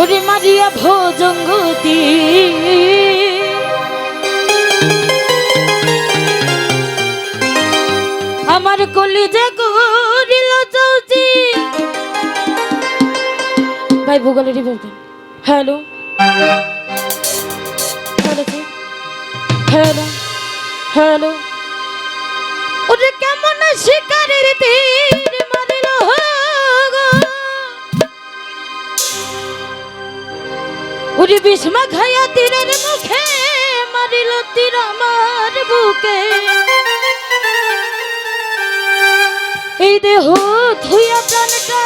ওরে মারিয়া ভোজঙ্গতি। আমার কলিজা করিল চৌচি। ভাই ভূগোলে রিভার হ্যালো হ্যালো হ্যালো ওরে কেমন শিকারের তীর ওরে বিষ্মা খাইয়া তীরের মুখে মারিল তীর আমার বুকে। এই দেহ ধুইয়া প্রাণটা